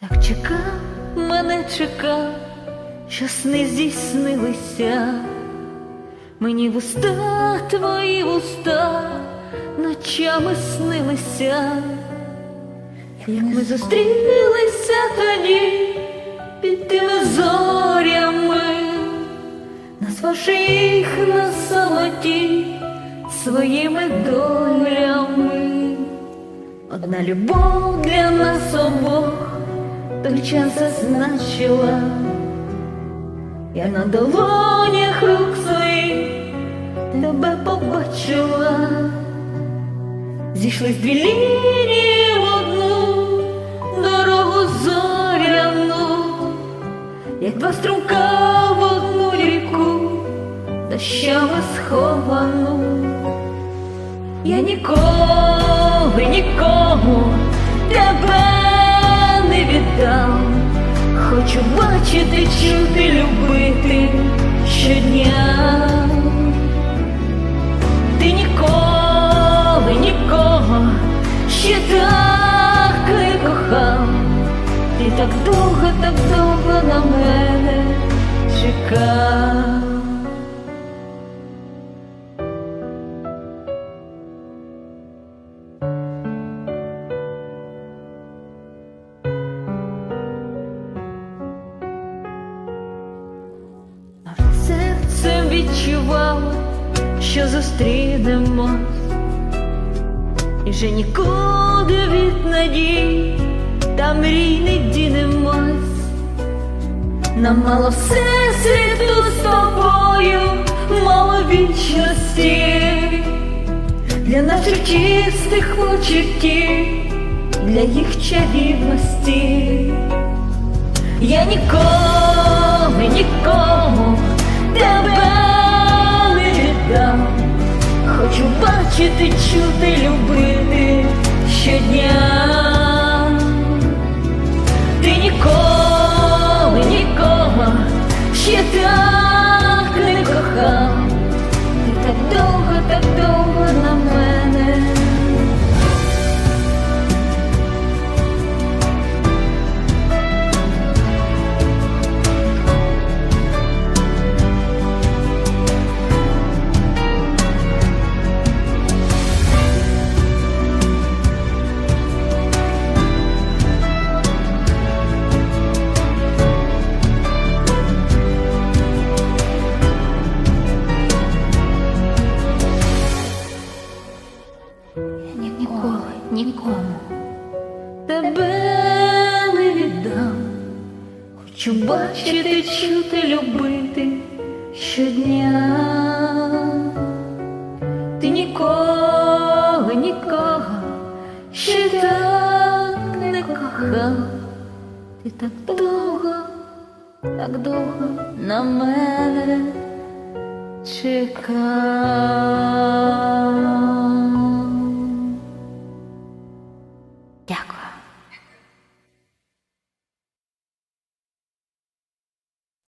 Так чекав, мене чекав, що сни здійснилися. Мені вуста твої вуста ночами снилися, як ми зустрілися тоді під тими зорями, назвавши їх на самоті своїми долями. Одна любов для нас обох той час зазначила, я на долонях рук своїх тебе побачила, зійшлись дві лінії в одну дорогу зоряну, як два струмка в одну ріку, дощами сховану. Я ніколи нікому тебе віддам. Хочу бачити, чути, любити щодня. Відчувала, що зустрінемось, і вже нікуди від надій та мрій не дінемось. Нам мало все світу з тобою, мало вічності для наших чистих почуттів, для їх чарівності. Я ніколи бачити, чути, любити щодня. Ти ніколи нікого ще так нікому тебе не віддам. Хочу бачити, чути, любити щодня. Ти ніколи, нікого ще так не кохав. Ти так довго, так довго на мене чекав. Дякую.